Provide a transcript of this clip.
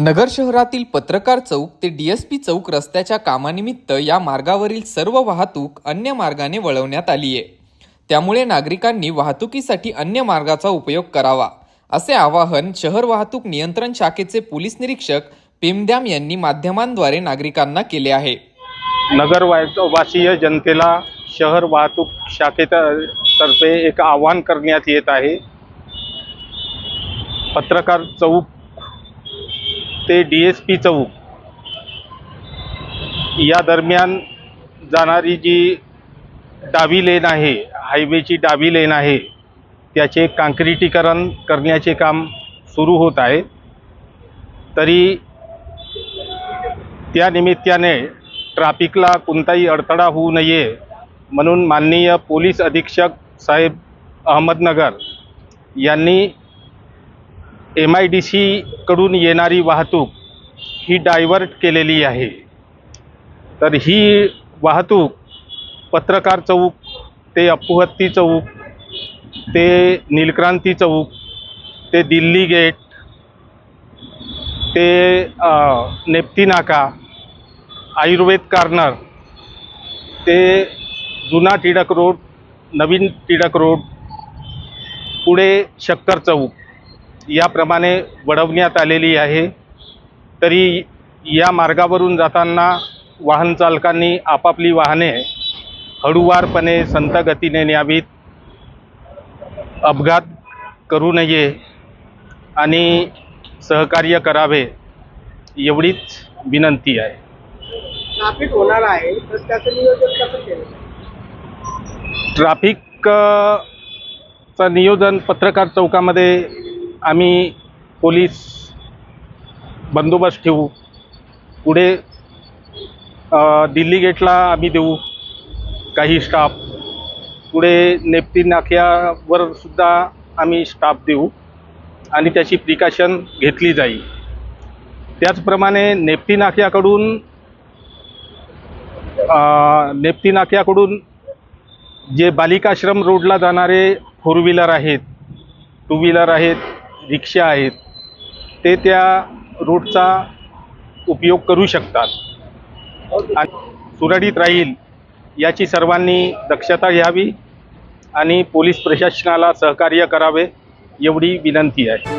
नगर शहरातील पत्रकार चौक ते डीएसपी चौक रस्त्याच्या कामानिमित्त या मार्गावरील सर्व वाहतूक अन्य मार्गाने वळवण्यात आली आहे. त्यामुळे नागरिकांनी वाहतुकीसाठी अन्य मार्गाचा उपयोग करावा असे आवाहन शहर वाहतूक नियंत्रण शाखेचे पोलीस निरीक्षक पिमद्याम यांनी माध्यमांद्वारे नागरिकांना केले आहे. नगर वासीय जनतेला शहर वाहतूक शाखेतर्फे एक आवाहन करण्यात येत आहे. पत्रकार चौक ते डी एस पी चौक या दरम्यान जाणारी जी डावी लेन आहे हायवेची डावी लेन आहे त्याचे काँक्रिटीकरण करण्याचे काम सुरू होत आहे. तरी त्या निमित्ताने ट्रॅफिकला कोणताही अडथळा होऊ नये म्हणून माननीय पोलीस अधीक्षक साहेब अहमदनगर यांनी एम आय डी सीकडून येणारी वाहतूक ही डायव्हर्ट केलेली आहे. तर ही वाहतूक पत्रकार चौक ते अपुहत्ती चौक ते नीलक्रांती चौक ते दिल्ली गेट ते नेप्ती नाका आयुर्वेद कार्नर ते जुना टिळक रोड नवीन टिळक रोड पुढे शक्कर चौक. याप्रमाणे वळवण्यात आलेली आहे. तरी या मार्गावरून जाताना वाहन चालकांनी आपापली वाहने हळूवारपणे संत गतीने न्यावीत. अपघात करू नये आणि सहकार्य करावे एवढीच विनंती आहे. ट्रॅफिक होणार आहे तर त्याचं नियोजन कसं केलं? ट्रॅफिक चं नियोजन पत्रकार चौकामध्ये आम्ही पोलीस बंदोबस्त ठेवू. पुढे दिल्ली गेटला आम्ही देऊ. काही स्टाफ पुढे नेप्टी नाक्यावर सुद्धा आम्ही स्टाफ देऊ. आणि त्याची प्रिकॉशन घेतली जाईल. त्याचप्रमाणे नेप्टी नाक्याकडून अ, नेप्ती नाक्याकडून जे बालिकाश्रम रोडला जाणारे फोर व्हीलर आहेत टू व्हीलर आहेत रिक्षा आहेत ते त्या रूटचा उपयोग करू शकतात. आणि सुरळीत राहील याची सर्वांनी दक्षता घ्यावी आणि पोलीस प्रशासनाला सहकार्य करावे एवढी विनंती आहे.